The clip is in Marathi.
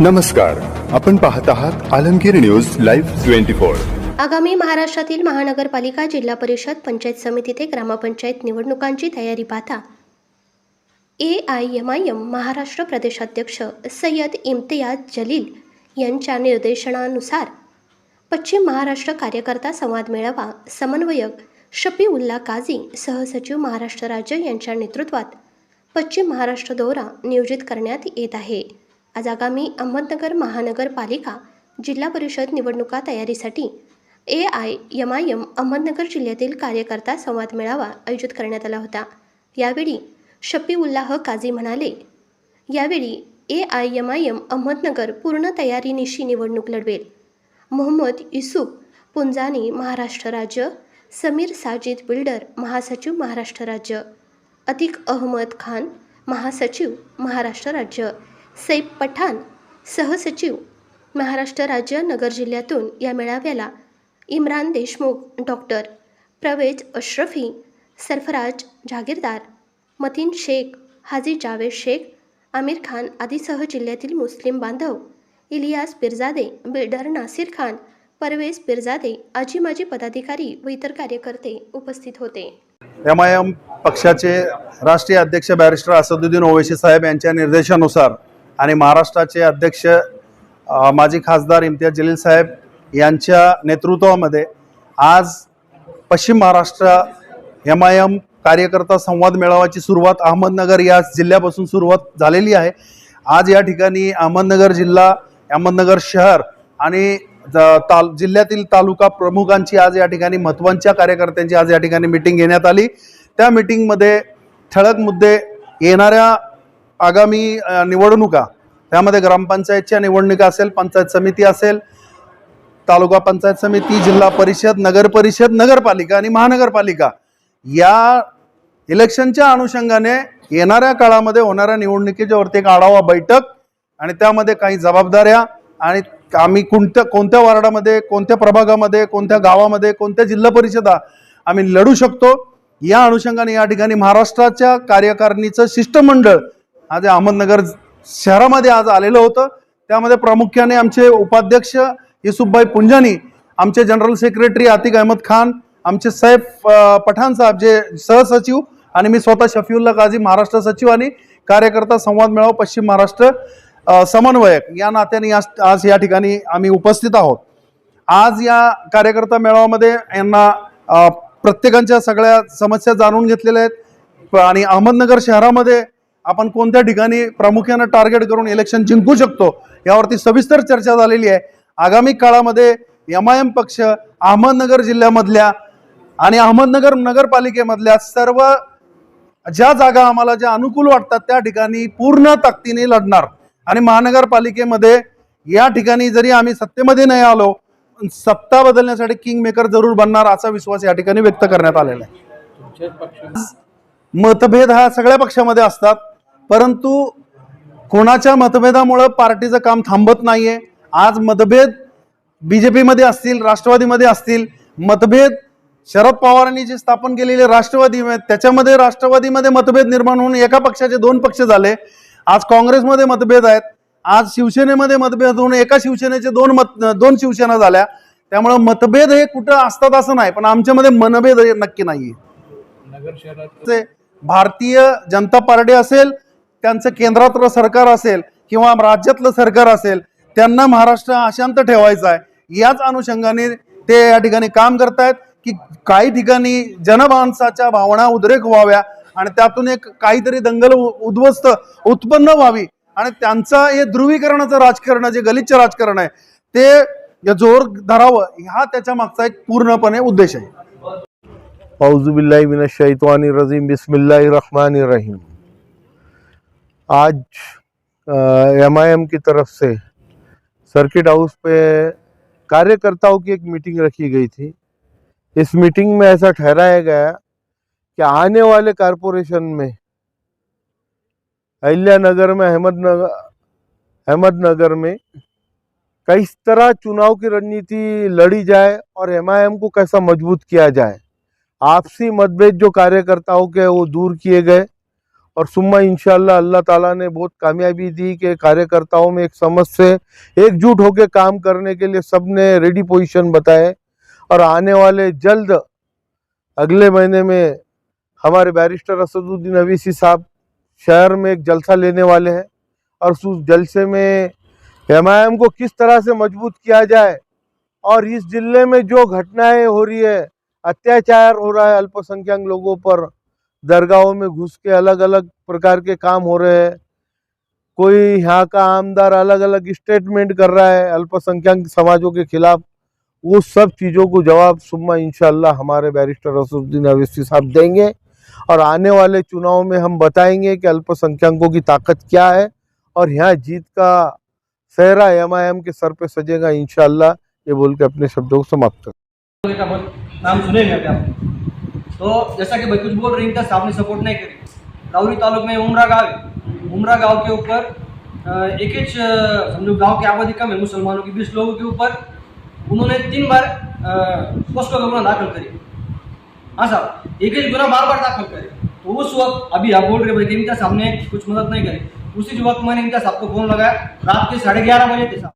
नमस्कार. आपण पाहत आहात Alamgir news live twenty four. आगामी महाराष्ट्रातील महानगरपालिका जिल्हा परिषद पंचायत समिती ते ग्रामपंचायत निवडणुकांची तयारी पाहता. A I M I M Maharashtra प्रदेशाध्यक्ष सय्यद इम्तियाज जलील यांच्या निर्देशनानुसार पश्चिम महाराष्ट्र कार्यकर्ता संवाद मेळावा समन्वयक शफीउल्ला काझी सहसचिव महाराष्ट्र राज्य यांच्या नेतृत्वात पश्चिम महाराष्ट्र दौरा नियोजित करण्यात येत आहे. आज आगामी अहमदनगर महानगरपालिका जिल्हा परिषद निवडणुका तयारीसाठी A I M I M Ahmednagar जिल्ह्यातील कार्यकर्ता संवाद मेळावा आयोजित करण्यात आला होता. यावेळी शफीउल्लाह काझी म्हणाले यावेळी A I M I M Ahmednagar पूर्ण तयारीनिशी निवडणूक लढवेल. मोहम्मद युसुफ पुंजानी महाराष्ट्र राज्य समीर साजिद बिल्डर महासचिव महाराष्ट्र राज्य अतिक अहमद खान महासचिव महाराष्ट्र राज्य सैफ पठाण सहसचिव महाराष्ट्र राज्य नगर जिल्ह्यातून या मेळाव्याला इम्रान देशमुख डॉक्टर प्रवेज अश्रफी सरफराज जागीरदार मतीन शेख हाजी जावेद शेख आमिर खान आदीसह जिल्ह्यातील मुस्लिम बांधव इलियास पिरजादे बिल्डर नासिर खान परवेज पिरजादे आजी माजी पदाधिकारी व इतर कार्यकर्ते उपस्थित होते. एम आय एम पक्षाचे राष्ट्रीय अध्यक्ष बॅरिस्टर असदुद्दीन ओवैसी साहेब यांच्या निर्देशानुसार आणि महाराष्ट्राचे अध्यक्ष माजी खासदार इम्तियाज जलील साहेब यांच्या नेतृत्वामध्ये आज पश्चिम महाराष्ट्र एम आय एम कार्यकर्ता संवाद मेळाव्याची सुरुवात अहमदनगर या जिल्ह्यापासून सुरुवात झालेली आहे. आज या ठिकाणी अहमदनगर जिल्हा अहमदनगर शहर आणि ज- ताल जिल्ह्यातील तालुका प्रमुखांची आज या ठिकाणी महत्त्वाच्या कार्यकर्त्यांची आज या ठिकाणी मिटिंग घेण्यात आली. त्या मिटिंगमध्ये ठळक मुद्दे येणाऱ्या आगामी निवडणुका. त्यामध्ये ग्रामपंचायतच्या निवडणुका असेल पंचायत समिती असेल तालुका पंचायत समिती जिल्हा परिषद नगर परिषद नगरपालिका आणि महानगरपालिका. या इलेक्शनच्या अनुषंगाने येणाऱ्या काळामध्ये होणाऱ्या निवडणुकीच्या वरती एक आढावा बैठक आणि त्यामध्ये काही जबाबदाऱ्या आणि आम्ही कोणत्या कोणत्या वार्डामध्ये कोणत्या प्रभागामध्ये कोणत्या गावामध्ये कोणत्या जिल्हा परिषदा आम्ही लढू शकतो. या अनुषंगाने या ठिकाणी महाराष्ट्राच्या कार्यकारिणीचं शिष्टमंडळ आज अहमदनगर शहरामध्ये आज आलेलं होतं. त्यामध्ये प्रामुख्याने आमचे उपाध्यक्ष युसुफभाई पुंजानी आमचे जनरल सेक्रेटरी आतिक अहमद खान आमचे सैफ पठाण साहेब जे सहसचिव आणि मी स्वतः शफीउल्ला काझी महाराष्ट्र सचिव आणि कार्यकर्ता संवाद मेळावा पश्चिम महाराष्ट्र समन्वयक या नात्याने आज आज या ठिकाणी आम्ही उपस्थित आहोत. आज या कार्यकर्ता मेळाव्यामध्ये यांना प्रत्येकांच्या सगळ्या समस्या जाणून घेतलेल्या आहेत. आणि अहमदनगर शहरामध्ये आपण कोणत्या ठिकाणी प्रामुख्यानं टार्गेट करून इलेक्शन जिंकू शकतो यावरती सविस्तर चर्चा झालेली आहे. आगामी काळामध्ये एम आय एम पक्ष अहमदनगर जिल्ह्यामधल्या आणि अहमदनगर नगरपालिकेमधल्या सर्व ज्या जागा आम्हाला ज्या अनुकूल वाटतात त्या ठिकाणी पूर्ण ताकदीने लढणार. आणि महानगरपालिकेमध्ये या ठिकाणी जरी आम्ही सत्तेमध्ये नाही आलो पण सत्ता बदलण्यासाठी किंग मेकर जरूर बनणार असा विश्वास या ठिकाणी व्यक्त करण्यात आलेला आहे. मतभेद हा सगळ्या पक्षामध्ये असतात. परंतु कोणाच्या मतभेदामुळं पार्टीचं काम थांबत नाहीये. आज मतभेद बीजेपीमध्ये असतील राष्ट्रवादीमध्ये असतील मतभेद शरद पवारांनी जे स्थापन केलेले राष्ट्रवादी आहे, त्याच्यामध्ये राष्ट्रवादीमध्ये मतभेद निर्माण होऊन एका पक्षाचे दोन पक्ष झाले. आज काँग्रेसमध्ये मतभेद आहेत आज शिवसेनेमध्ये मतभेद होऊन एका शिवसेनेचे दोन मत दोन शिवसेना झाल्या. त्यामुळं मतभेद हे कुठं असतात असं नाही पण आमच्यामध्ये मनभेद हे नक्की नाहीये. ते भारतीय जनता पार्टी असेल त्यांचं केंद्रातलं सरकार असेल किंवा राज्यातलं सरकार असेल त्यांना महाराष्ट्र अशांत ठेवायचा आहे. याच अनुषंगाने ते या ठिकाणी काम करतायत की काही ठिकाणी जनमानसाच्या भावना उद्रेक व्हाव्या आणि त्यातून एक काहीतरी दंगल उ- उद्ध्वस्त उत्पन्न व्हावी. आणि त्यांचं हे ध्रुवीकरणाचं राजकारण जे गलिच्छ राजकारण आहे ते जोर धरावं हा त्याच्या मागचा एक पूर्णपणे उद्देश आहे. रजीम बिस्मिल्लाई आज रहीम आई एम की तरफ़ से सर्किट हाउस पे कार्यकर्ताओं की एक मीटिंग रखी गई थी। इस मीटिंग में ऐसा ठहराया गया कि आने वाले कारपोरेशन में अहिल्यानगर में अहमदनगर अहमदनगर में किस तरह चुनाव की रणनीति लड़ी जाए और एमआईएम को कैसा मज़बूत किया जाए, आपसी मतभेद जो कार्यकर्ताओं के वो दूर किए गए। और सुम्मा इंशाल्लाह अल्लाह ताला ने बहुत कामयाबी दी कि कार्यकर्ताओं में एक समझ से एकजुट होकर काम करने के लिए सबने रेडी पोजीशन बताए। और आने वाले जल्द अगले महीने में हमारे बैरिस्टर असदुद्दीन अवीसी साहब शहर में एक जलसा लेने वाले हैं। और उस जलसे में एमआईएम को किस तरह से मज़बूत किया जाए और इस ज़िले में जो घटनाएँ हो रही है, अत्याचार हो रहा है अल्पसंख्यक लोगों पर दरगाहों में घुस के अलग अलग प्रकार के काम हो रहे हैं। कोई यहाँ का आमदार अलग अलग स्टेटमेंट कर रहा है अल्पसंख्यक समाजों के खिलाफ, वो सब चीज़ों को जवाब सुम्मा इंशाल्लाह हमारे बैरिस्टर असुद्दीन अवैसी साहब देंगे और आने वाले चुनाव में हम बताएँगे कि अल्पसंख्यकों की ताकत क्या है और यहाँ जीत का सहरा एम आई एम के सर पे सजेगा इनशाला ये बोल के अपने शब्दों को समाप्त कर नाम तो जैसा कि भाई कुछ बोल रहे इनका साहब ने सपोर्ट नहीं करी राउरी तालुक में उमरा गाँव उमरा गाँव के ऊपर एक ही समझो गाँव की आबादी कम है मुसलमानों की बीस लोगों के ऊपर उन्होंने तीन बार पोस्को का गुना दाखिल करी हाँ साहब एक ही गुना बार बार दाखिल करे तो उस वक्त अभी आप बोल रहे भाई इनका साहब ने कुछ मदद नहीं करी उसी वक्त मैंने इनका साहब को फ़ोन लगाया रात के साढ़े ग्यारह बजे थे साहब